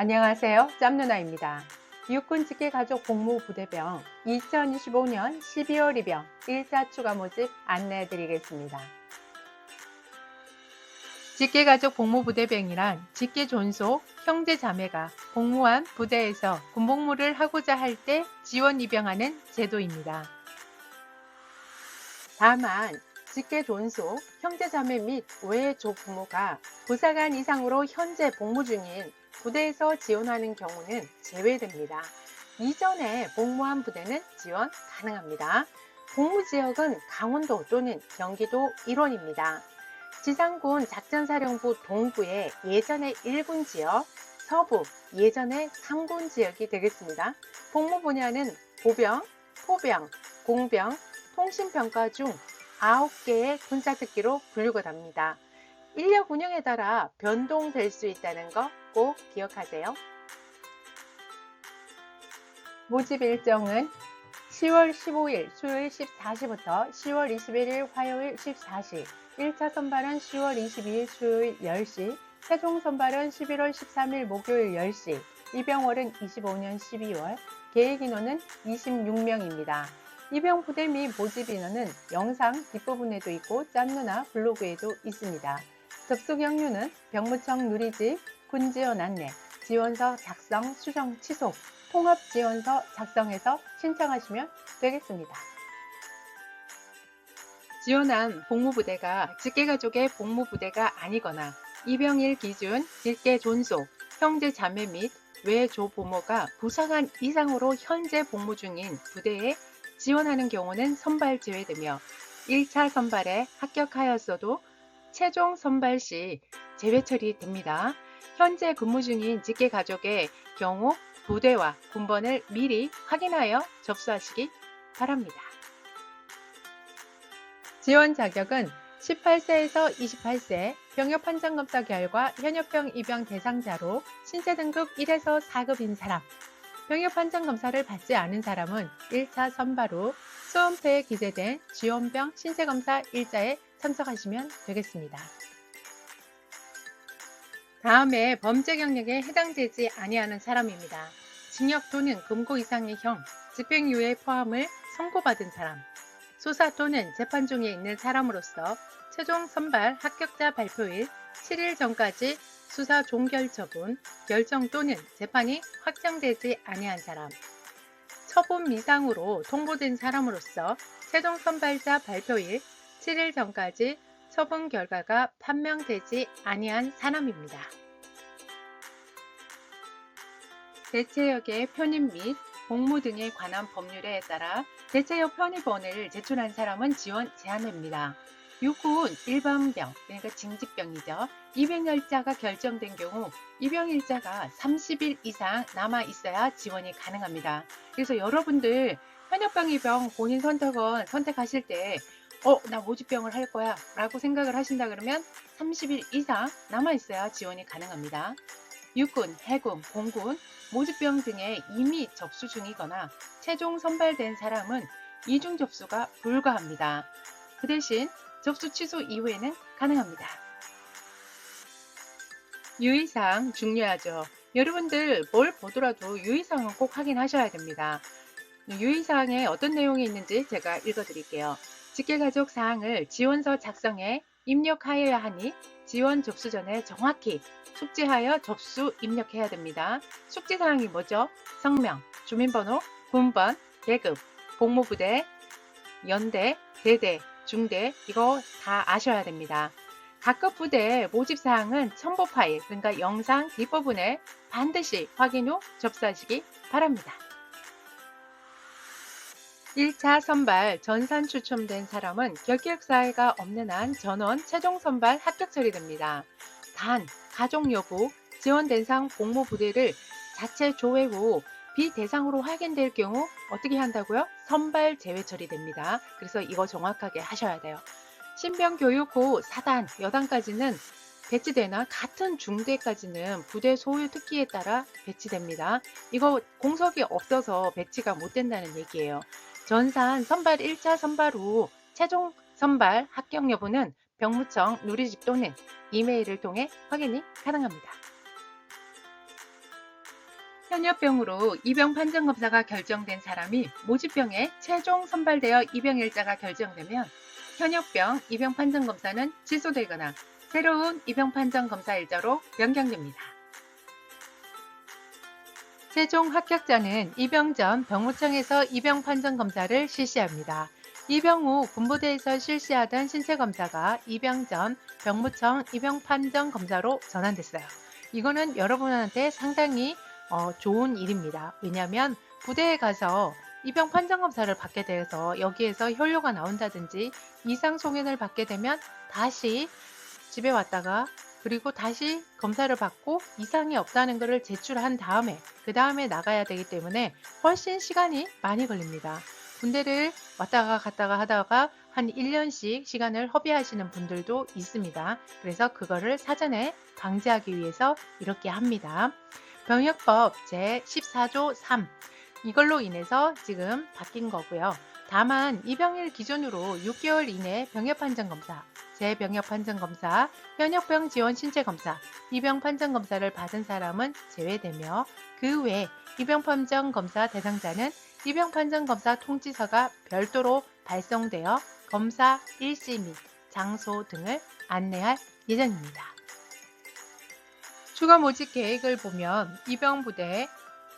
안녕하세요. 짬누나입니다. 육군 직계 가족 복무부대병 2025년 12월 입영 1차 추가 모집 안내해 드리겠습니다. 직계가족 복무부대병이란 직계 존속, 형제 자매가 복무한 부대에서 군복무를 하고자 할 때 지원 입영하는 제도입니다. 다만 직계 존속, 형제 자매 및 외 조 부모가 부사관 이상으로 현재 복무 중인 부대에서 지원하는 경우는 제외됩니다. 이전에 복무한 부대는 지원 가능합니다. 복무 지역은 강원도 또는 경기도 일원입니다. 지상군 작전사령부 동부의 예전의 1군 지역, 서부 예전의 3군 지역이 되겠습니다. 복무 분야는 보병, 포병, 공병, 통신평가 중 9개의 군사특기로 분류가 됩니다. 인력 운영에 따라 변동될 수 있다는 거 꼭 기억하세요. 모집 일정은 10월 15일 수요일 14시부터 10월 21일 화요일 14시, 1차 선발은 10월 22일 수요일 10시, 최종 선발은 11월 13일 목요일 10시, 입영월은 25년 12월, 계획 인원은 26명입니다. 입영 부대 및 모집 인원은 영상 뒷부분에도 있고 짠누나 블로그에도 있습니다. 접수 경로는 병무청 누리집, 군지원 안내, 지원서 작성, 수정, 취소, 통합 지원서 작성해서 신청하시면 되겠습니다. 지원한 복무부대가 직계가족의 복무부대가 아니거나 입영일 기준 직계 존속, 형제 자매 및 외조 부모가 부사관 이상으로 현재 복무 중인 부대에 지원하는 경우는 선발 제외되며 1차 선발에 합격하였어도 최종 선발 시 제외 처리됩니다. 현재 근무 중인 직계 가족의 경우 부대와 군번을 미리 확인하여 접수하시기 바랍니다. 지원 자격은 18세에서 28세 병역 판정 검사 결과 현역병 입영 대상자로 신체 등급 1에서 4급인 사람, 병역 판정 검사를 받지 않은 사람은 1차 선발 후 수험표에 기재된 지원병 신체 검사 일자에 참석하시면 되겠습니다. 다음에 범죄 경력에 해당되지 아니하는 사람입니다. 징역 또는 금고 이상의 형, 집행유예 포함을 선고받은 사람, 수사 또는 재판 중에 있는 사람으로서 최종 선발 합격자 발표일 7일 전까지 수사 종결 처분, 결정 또는 재판이 확정되지 아니한 사람, 처분 미상으로 통보된 사람으로서 최종 선발자 발표일 7일 전까지 처분 결과가 판명되지 아니한 사람입니다. 대체역의 편입 및 복무 등에 관한 법률에 따라 대체역 편입원을 제출한 사람은 지원 제한됩니다. 육군 일반병, 그러니까 징집병이죠. 입영일자가 결정된 경우 입영일자가 30일 이상 남아 있어야 지원이 가능합니다. 그래서 여러분들 현역병 입영 본인 선택은 선택하실 때 어, 나 모집병을 할 거야 라고 생각을 하신다 그러면 30일 이상 남아 있어야 지원이 가능합니다. 육군, 해군, 공군, 모집병 등에 이미 접수 중이거나 최종 선발된 사람은 이중 접수가 불가합니다. 그 대신 접수 취소 이후에는 가능합니다. 유의사항 중요하죠. 여러분들 뭘 보더라도 유의사항은 꼭 확인하셔야 됩니다. 유의사항에 어떤 내용이 있는지 제가 읽어드릴게요. 직계가족 사항을 지원서 작성해 입력하여야 하니 지원 접수 전에 정확히 숙지하여 접수 입력해야 됩니다. 숙지 사항이 뭐죠? 성명, 주민번호, 군번, 계급, 복무부대, 연대, 대대, 중대 이거 다 아셔야 됩니다. 각급 부대 모집 사항은 첨부 파일, 그러니까 영상 뒷부분에 반드시 확인 후 접수하시기 바랍니다. 1차 선발 전산 추첨된 사람은 결격 사유가 없는 한 전원 최종 선발 합격 처리됩니다. 단, 가족 여부, 지원된 상 복무 부대를 자체 조회 후 비대상으로 확인될 경우 어떻게 한다고요? 선발 제외 처리됩니다. 그래서 이거 정확하게 하셔야 돼요. 신병 교육 후 4단, 여단까지는 배치되나 같은 중대까지는 부대 소유 특기에 따라 배치됩니다. 이거 공석이 없어서 배치가 못 된다는 얘기예요. 전산 선발 1차 선발 후 최종 선발 합격 여부는 병무청 누리집 또는 이메일을 통해 확인이 가능합니다. 현역병으로 입영 판정 검사가 결정된 사람이 모집병에 최종 선발되어 입영 일자가 결정되면 현역병 입영 판정 검사는 취소되거나 새로운 입영 판정 검사 일자로 변경됩니다. 최종 합격자는 입영 전 병무청에서 입영 판정 검사를 실시합니다. 입영 후 군부대에서 실시하던 신체 검사가 입영 전 병무청 입영 판정 검사로 전환됐어요. 이거는 여러분한테 상당히 어, 좋은 일입니다. 왜냐하면 부대에 가서 입영 판정 검사를 받게 돼서 여기에서 혈뇨가 나온다든지 이상 소견을 받게 되면 다시 집에 왔다가 그리고 다시 검사를 받고 이상이 없다는 것을 제출한 다음에 그 다음에 나가야 되기 때문에 훨씬 시간이 많이 걸립니다. 군대를 왔다가 갔다가 하다가 한 1년씩 시간을 허비하시는 분들도 있습니다. 그래서 그거를 사전에 방지하기 위해서 이렇게 합니다. 병역법 제14조 3 이걸로 인해서 지금 바뀐 거고요. 다만 입영일 기준으로 6개월 이내 병역 판정 검사, 재병역 판정 검사, 현역병 지원 신체 검사, 입영 판정 검사를 받은 사람은 제외되며 그외 입영 판정 검사 대상자는 입영 판정 검사 통지서가 별도로 발송되어 검사 일시 및 장소 등을 안내할 예정입니다. 추가 모집 계획을 보면 입영부대,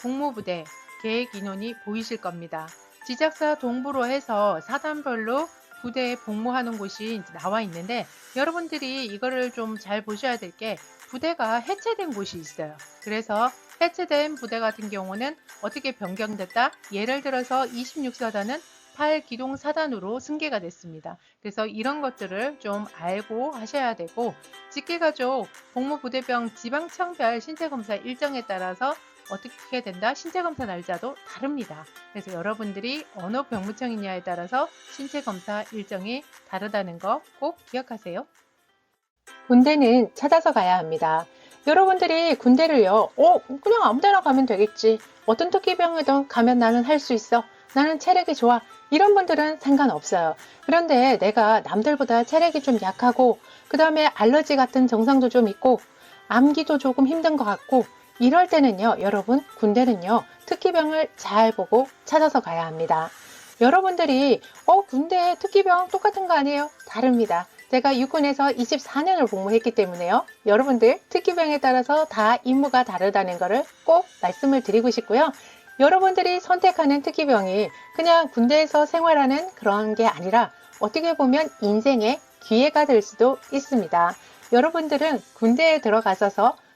복무부대 계획 인원이 보이실 겁니다. 지작사 동부로 해서 사단별로 부대에 복무하는 곳이 나와 있는데 여러분들이 이거를 좀 잘 보셔야 될 게 부대가 해체된 곳이 있어요. 그래서 해체된 부대 같은 경우는 어떻게 변경됐다? 예를 들어서 26사단은 8기동 사단으로 승계가 됐습니다. 그래서 이런 것들을 좀 알고 하셔야 되고 직계가족 복무부대병 지방청별 신체검사 일정에 따라서 어떻게 된다? 신체검사 날짜도 다릅니다. 그래서 여러분들이 어느 병무청이냐에 따라서 신체검사 일정이 다르다는 거 꼭 기억하세요. 군대는 찾아서 가야 합니다. 여러분들이 군대를요, 어, 그냥 아무 데나 가면 되겠지. 어떤 특기병이든 가면 나는 할 수 있어. 나는 체력이 좋아. 이런 분들은 상관없어요. 그런데 내가 남들보다 체력이 좀 약하고, 그 다음에 알러지 같은 증상도 좀 있고, 암기도 조금 힘든 것 같고, 이럴 때는요, 여러분, 군대는요, 특기병을 잘 보고 찾아서 가야 합니다. 여러분들이, 어, 군대 특기병 똑같은 거 아니에요? 다릅니다. 제가 육군에서 24년을 복무했기 때문에요. 여러분들 특기병에 따라서 다 임무가 다르다는 것을 꼭 말씀을 드리고 싶고요. 여러분들이 선택하는 특기병이 그냥 군대에서 생활하는 그런 게 아니라 어떻게 보면 인생의 기회가 될 수도 있습니다. 여러분들은 군대에 들어가셔서